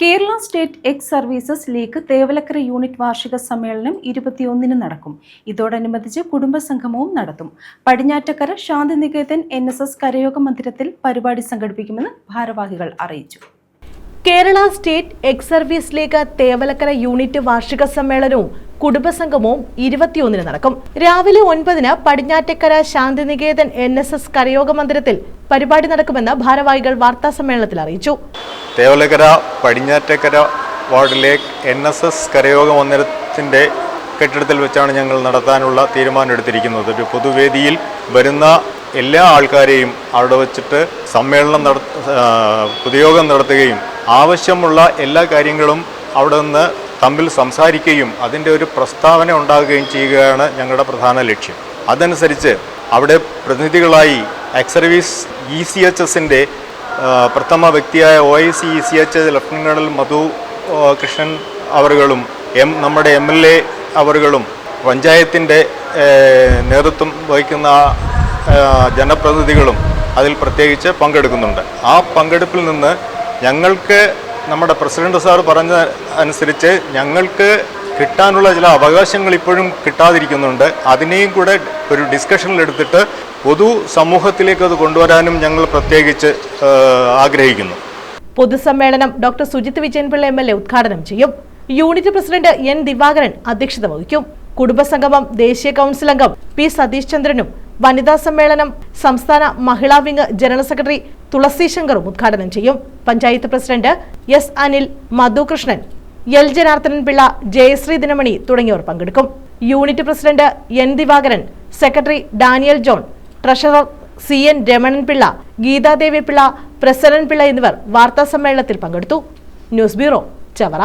Kerala state ex services league Thevalakkara unit വാർഷിക സമ്മേളനം ഇരുപത്തിയൊന്നിന് നടക്കും. ഇതോടനുബന്ധിച്ച് കുടുംബസംഗമവും നടത്തും. Padinjattakkara Shantiniketan N S S കരയോഗ മന്ദിരത്തിൽ പരിപാടി സംഘടിപ്പിക്കുമെന്ന് ഭാരവാഹികൾ അറിയിച്ചു. Kerala state ex service league Thevalakkara unit വാർഷിക സമ്മേളനവും കുടുംബസംഗമവും ഇരുപത്തിയൊന്നിന് നടക്കും. രാവിലെ ഒൻപതിന് Padinjattakkara Shantiniketan N S S കരയോഗ മന്ദിരത്തിൽ പരിപാടി നടക്കുമെന്ന് ഭാരവാഹികൾ വാർത്താ സമ്മേളനത്തിൽ അറിയിച്ചു. തേവലക്കര പടിഞ്ഞാറ്റക്കര വാർഡിലെ എൻ എസ് എസ് കരയോഗ മന്ദിരത്തിന്റെ കെട്ടിടത്തിൽ വെച്ചാണ് ഞങ്ങൾ നടത്താനുള്ള തീരുമാനമെടുത്തിരിക്കുന്നത്. ഒരു പൊതുവേദിയിൽ വരുന്ന എല്ലാ ആൾക്കാരെയും അവിടെ വച്ചിട്ട് സമ്മേളനം നട പൊതുയോഗം നടത്തുകയും ആവശ്യമുള്ള എല്ലാ കാര്യങ്ങളും അവിടെ നിന്ന് തമ്മിൽ സംസാരിക്കുകയും അതിന്റെ ഒരു പ്രസ്താവന ഉണ്ടാകുകയും ചെയ്യുകയാണ് ഞങ്ങളുടെ പ്രധാന ലക്ഷ്യം. അതനുസരിച്ച് അവിടെ പ്രതിനിധികളായി ex service E C H എസിന്റെ പ്രഥമ വ്യക്തിയായ O I C E C H lieutenant colonel Madhu Krishnan അവറുകളും M നമ്മുടെ എം എൽ എ അവറുകളും പഞ്ചായത്തിന്റെ നേതൃത്വം വഹിക്കുന്ന ജനപ്രതിനിധികളും അതിൽ പ്രത്യേകിച്ച് പങ്കെടുക്കുന്നുണ്ട്. ആ പങ്കെടുപ്പിൽ നിന്ന് ഞങ്ങൾക്ക് നമ്മുടെ പ്രസിഡന്റ് സാർ പറഞ്ഞ അനുസരിച്ച് ഞങ്ങൾക്ക് കിട്ടാനുള്ള ചില അവകാശങ്ങൾ ഇപ്പോഴും കിട്ടാതിരിക്കുന്നുണ്ട്. അതിനെയും കൂടെ ഒരു ഡിസ്കഷനിലെടുത്തിട്ട് പൊതു സമൂഹത്തിലേക്ക് അത് കൊണ്ടുവരാനും ഞങ്ങൾ പ്രത്യേകിച്ച് ആഗ്രഹിക്കുന്നു. പൊതുസമ്മേളനം doctor Sujith Vijayanpillai M L A ഉദ്ഘാടനം ചെയ്യും. യൂണിറ്റ് പ്രസിഡന്റ് എൻ ദിവാകരൻ അധ്യക്ഷത വഹിക്കും. കുടുംബസംഗമം ദേശീയ കൗൺസിൽ അംഗം പി സതീഷ് ചന്ദ്രനും വനിതാ സമ്മേളനം സംസ്ഥാന Mahila wing general secretary Thulasi ശങ്കറും ഉദ്ഘാടനം ചെയ്യും. Panchayat president S Anil Madhukrishnan L Janardhanan Pillai Jayasree Dinamani തുടങ്ങിയവർ പങ്കെടുക്കും. Unit president N Divakaran secretary Daniel John treasurer C N Ramanan Pillai Geethadevi Pillai Prasaran Pillai എന്നിവർ വാർത്താ സമ്മേളനത്തിൽ പങ്കെടുത്തു. News bureau Chavara.